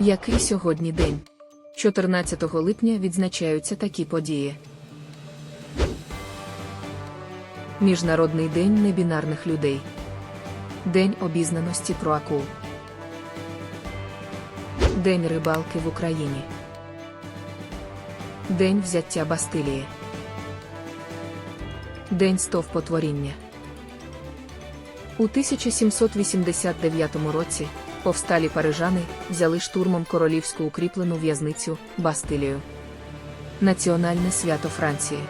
Який сьогодні день? 14 липня відзначаються такі події. Міжнародний день небінарних людей. День обізнаності про акул. День рибалки в Україні. День взяття Бастилії. День стовпотворіння. У 1789 році повсталі парижани взяли штурмом королівську укріплену в'язницю Бастилію. Національне свято Франції.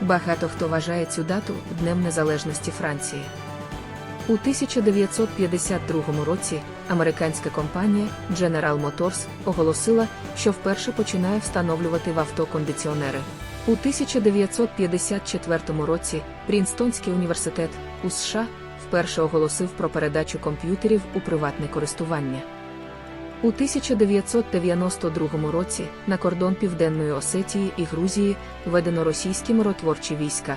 Багато хто вважає цю дату Днем Незалежності Франції. У 1952 році американська компанія General Motors оголосила, що вперше починає встановлювати в авто кондиціонери. У 1954 році Прінстонський університет у США вперше оголосив про передачу комп'ютерів у приватне користування. У 1992 році на кордон Південної Осетії і Грузії введено російські миротворчі війська.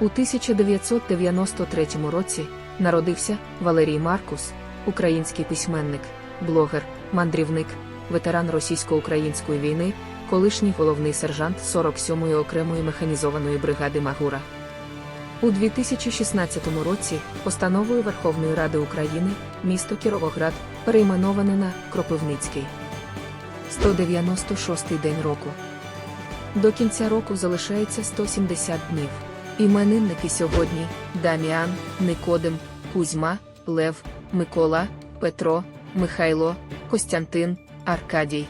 У 1993 році народився Валерій Маркус, український письменник, блогер, мандрівник, ветеран російсько-української війни, колишній головний сержант 47-ї окремої механізованої бригади Магура. У 2016 році постановою Верховної Ради України місто Кіровоград перейменоване на Кропивницький. 196-й день року. До кінця року залишається 170 днів. Іменинники сьогодні Даміан, Никодим, Кузьма, Лев, Микола, Петро, Михайло, Костянтин, Аркадій.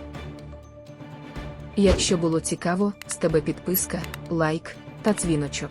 Якщо було цікаво, з тебе підписка, лайк та дзвіночок.